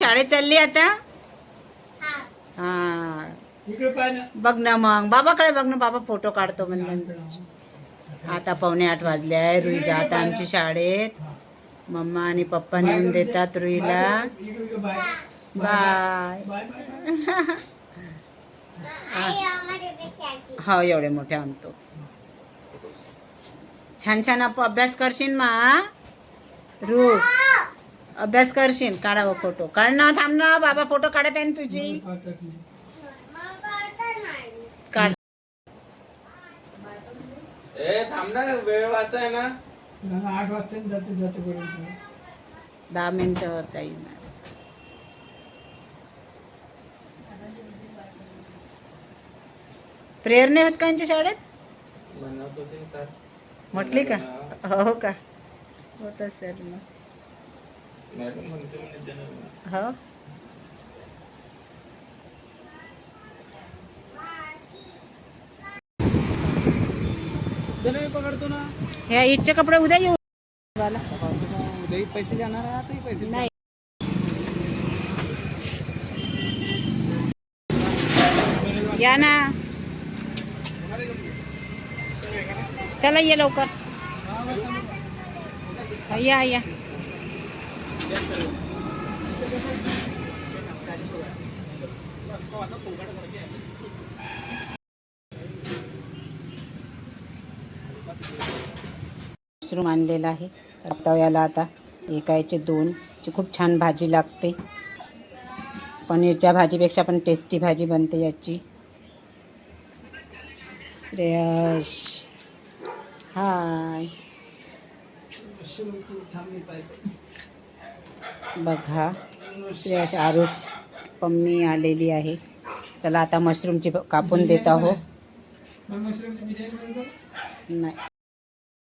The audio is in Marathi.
शाळेत चालली आता? हा. हा. बघ ना मग. बाबाकडे बघ ना. बाबा फोटो काढतो म्हणजे आता पावणे आठ वाजले आहे. रुई जात आहे आमची शाळेत. मम्मा आणि पप्पा नेऊन देतात रुईला. बाय कशाची हो एवढे मोठे आणतो. छान छान आप अभ्यास करशील मा? रू अभ्यास करशील काढावं फोटो काढ ना थांब ना बाबा फोटो काढत आहे ना तुझी? काढ. ए थांब ना वेळ वाचाय ना. ना, आठ वाजता जाते जाते पर्यंत. दहा मिनिटं ताई प्रेयर नाही होत का यांच्या शाळेत? म्हणत होती ना काल. म्हटली का? हो का? होत असेल मग. मॅडम म्हणते म्हणे जनरल हो? मी पकडतो ना. ह्या ईदचे कपडे उद्या येऊ. मला उद्याही पैसे जाणार आहे आताही पैसे नाही. या ना. चला ये लवकर. या या. मशरूम आणलेला आहे. तव्याला आता एकायचे दोन. खूप छान भाजी लागते. पनीरच्या भाजीपेक्षा पण टेस्टी भाजी बनते याची. श्रेयश. हाय. बघा श्रेयश आरुष पम्मी आलेली आहे. चला आता मशरूमची कापून देत आहो नाही.